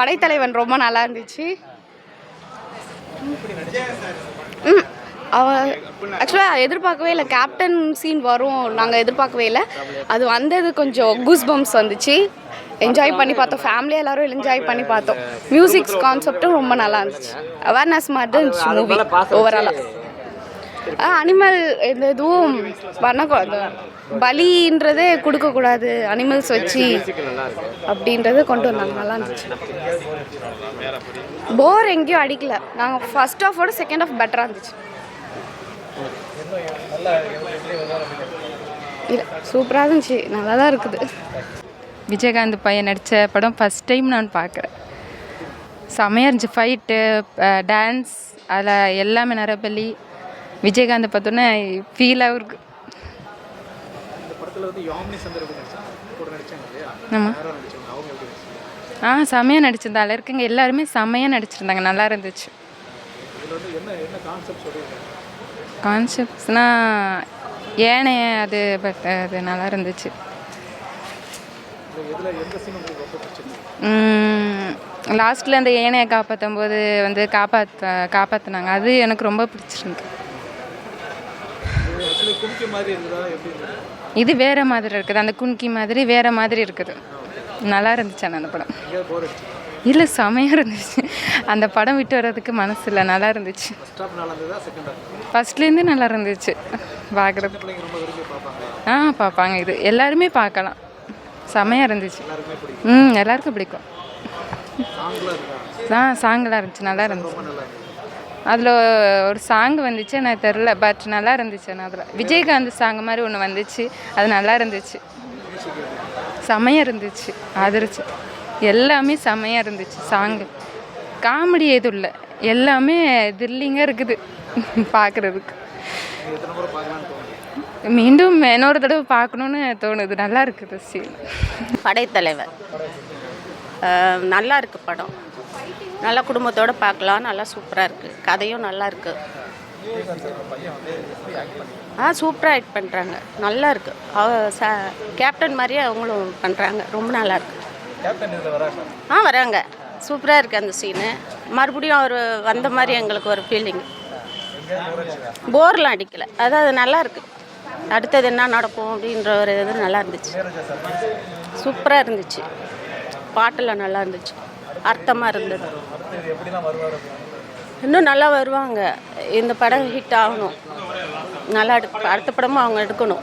படைத்தலைவன் ரொம்ப நல்லா இருந்துச்சு. ம் அவ ஆக்சுவலாக எதிர்பார்க்கவே இல்லை. கேப்டன் சீன் வரும். நாங்கள் எதிர்பார்க்கவே இல்லை. அது வந்தது கொஞ்சம் கூஸ் பம்ப்ஸ் வந்துச்சு. என்ஜாய் பண்ணி பார்த்தோம். ஃபேமிலியாக எல்லாரும் என்ஜாய் பண்ணி பார்த்தோம். மியூசிக்ஸ் கான்செப்ட்டும் ரொம்ப நல்லா இருந்துச்சு. அவேர்னஸ் மாதிரி தான் இருந்துச்சு மூவி ஓவராலாக அனிமல் இந்த இதுவும் பண்ணக்கூடாது. பலின்றதே கொடுக்கக்கூடாது. அனிமல்ஸ் வச்சு அப்படின்றத கொண்டு வந்தாங்க. நல்லா இருந்துச்சு. போர் எங்கேயும் அடிக்கல. நாங்கள் ஃபர்ஸ்ட் ஆஃபோட செகண்ட் ஆஃப் பெட்டராக இருந்துச்சு. இல்லை சூப்பராக இருந்துச்சு. நல்லா தான் இருக்குது. விஜயகாந்த் பையன் நடித்த படம் ஃபஸ்ட் டைம் நான் பார்க்குறேன். செமையாக இருந்துச்சு. ஃபைட்டு டான்ஸ் அதில் எல்லாமே நரபலி விஜயகாந்த் பார்த்தோன்னே ஃபீலாகவும் இருக்கு. ஆமாம் ஆ செமையாக நடிச்சிருந்தால இருக்குங்க எல்லாருமே செமையாக நடிச்சிருந்தாங்க. நல்லா இருந்துச்சு. கான்செப்ட்ஸ்னால் ஏனே அது பட் அது நல்லா இருந்துச்சு. லாஸ்ட்டில் அந்த ஏனையை காப்பாற்றும் போது வந்து காப்பாற்ற காப்பாற்றினாங்க அது எனக்கு ரொம்ப பிடிச்சிருந்து இது வேற மாதிரி இருக்குது. அந்த குன்கி மாதிரி வேற மாதிரி இருக்குது. நல்லா இருந்துச்சு அந்த படம். இல்லை செமையாக இருந்துச்சு. அந்த படம் விட்டு வர்றதுக்கு மனசு இல்லை. நல்லா இருந்துச்சு. ஃபஸ்ட்லேருந்து நல்லா இருந்துச்சு. பார்க்குறது ஆ பார்ப்பாங்க. இது எல்லாருமே பார்க்கலாம். செமையாக இருந்துச்சு. ம் எல்லாருக்கும் பிடிக்கும். ஆ சாங்கெல்லாம் இருந்துச்சு. நல்லா இருந்துச்சு. அதில் ஒரு சாங் வந்துச்சு எனக்கு தெரில பட் நல்லா இருந்துச்சு ஆனால் அதில். விஜயகாந்த் சாங் மாதிரி ஒன்று வந்துச்சு அது நல்லா இருந்துச்சு. செமையாக இருந்துச்சு அதிர்ச்சி எல்லாமே செமையாக இருந்துச்சு சாங்கு காமெடி எதுவும் இல்லை. எல்லாமே த்ரில்லிங்காக இருக்குது பார்க்குறதுக்கு மீண்டும் இன்னொரு தடவை பார்க்கணுன்னு தோணுது. நல்லா இருக்குது சீன் படைத்தலைவர். நல்லா இருக்கு படம். நல்லா குடும்பத்தோடு பார்க்கலாம். நல்லா சூப்பராக இருக்குது கதையும் நல்லா இருக்கு. ஆ சூப்பராக ஆக்ட் பண்ணுறாங்க நல்லா இருக்கு. அவ ச கேப்டன் மாதிரியே அவங்களும் பண்ணுறாங்க ரொம்ப நல்லா இருக்கு. ஆ வராங்க. சூப்பராக இருக்குது அந்த சீனு மறுபடியும் அவர் வந்த மாதிரி எங்களுக்கு ஒரு ஃபீலிங் போர்லாம் அடிக்கலை. அதாவது நல்லா இருக்கு. அடுத்தது என்ன நடக்கும் அப்படின்ற ஒரு இது நல்லா இருந்துச்சு. சூப்பராக இருந்துச்சு. பாட்டெல்லாம் நல்லா இருந்துச்சு. அர்த்தமாக இருந்தது. இன்னும் நல்லா வருவாங்க. இந்த படம் ஹிட் ஆகணும். நல்லா அடுத்த படமும் அவங்க எடுக்கணும்.